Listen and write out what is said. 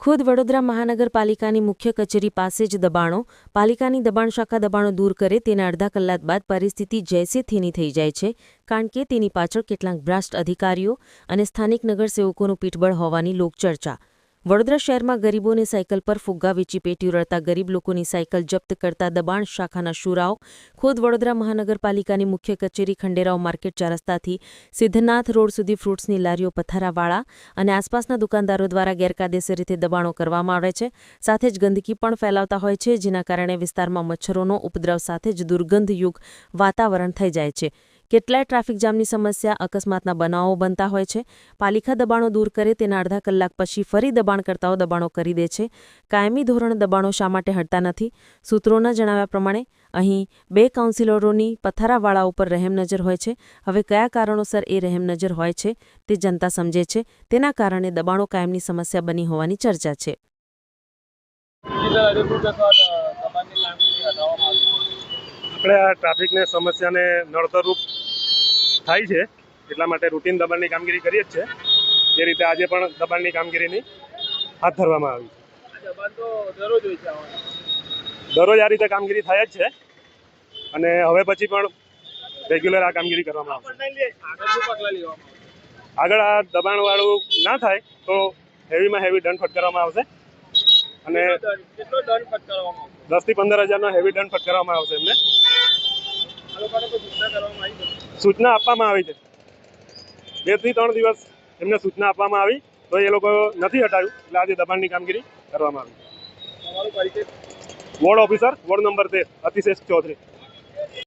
ખુદ વડોદરા મહાનગરપાલિકાની મુખ્ય કચેરી પાસે જ દબાણો, પાલિકાની દબાણ શાખા દબાણો દૂર કરે તેના અડધા કલાક બાદ પરિસ્થિતિ જૈસે થીની થઈ જાય છે, કારણ કે તેની પાછળ કેટલાક ભ્રષ્ટ અધિકારીઓ અને સ્થાનિક નગરસેવકોનું પીઠબળ હોવાની લોકચર્ચા વડોદરા શહેરમાં ગરીબોને સાયકલ પર ફુગ્ગા વેચી પેટી રળતા ગરીબ લોકોની સાયકલ જપ્ત કરતા દબાણ શાખાના શુરાઓ. ખુદ વડોદરા મહાનગરપાલિકાની મુખ્ય કચેરી ખંડેરાવ માર્કેટ ચાર સિદ્ધનાથ રોડ સુધી ફ્રૂટ્સની લારીઓ પથારાવાળા અને આસપાસના દુકાનદારો દ્વારા ગેરકાયદેસર રીતે દબાણો કરવામાં આવે છે. સાથે જ ગંદકી પણ ફેલાવતા હોય છે, જેના કારણે વિસ્તારમાં મચ્છરોનો ઉપદ્રવ સાથે જ દુર્ગંધયુગ વાતાવરણ થઈ જાય છે. કેટલાય ટ્રાફિક જામની સમસ્યા, અકસ્માતના બનાવો બનતા હોય છે. પાલિકા દબાણો દૂર કરે તેના અડધા કલાક પછી ફરી દબાણકર્તાઓ દબાણો કરી દે છે. કાયમી ધોરણે દબાણો શા માટે હટતા નથી? સૂત્રોના જણાવ્યા પ્રમાણે, અહીં બે કાઉન્સિલરોની પથારાવાળા ઉપર રહેમનજર હોય છે. હવે કયા કારણોસર એ રહેમનજર હોય છે તે જનતા સમજે છે. તેના કારણે દબાણો કાયમની સમસ્યા બની હોવાની ચર્ચા છે. આપણે આ ટ્રાફિકને સમસ્યાને નડતરરૂપ થાય છે એટલા માટે રૂટીન દબાણની કામગીરી કરીએ જ છે જે રીતે આજે પણ દબાણની કામગીરીની હાથ ધરવામાં આવી છે. દરરોજ આ રીતે કામગીરી થાય જ છે અને હવે પછી પણ રેગ્યુલર આ કામગીરી કરવામાં આવશે. આગળ આ દબાણવાળું ના થાય તો હેવીમાં હેવી દંડ ફટકારવામાં આવશે અને દસથી પંદર હજારનો હેવી દંડ ફટકારવામાં આવશે એમને. સૂચના આપવામાં આવી છે. બેથી ત્રણ દિવસ એમને સૂચના આપવામાં આવી તો એ લોકો નથી હટાવ્યું એટલે આજે દબાણની કામગીરી કરવામાં આવી વોર્ડ ઓફિસર વોર્ડ નંબર તેર અતિશેષ ચૌધરી.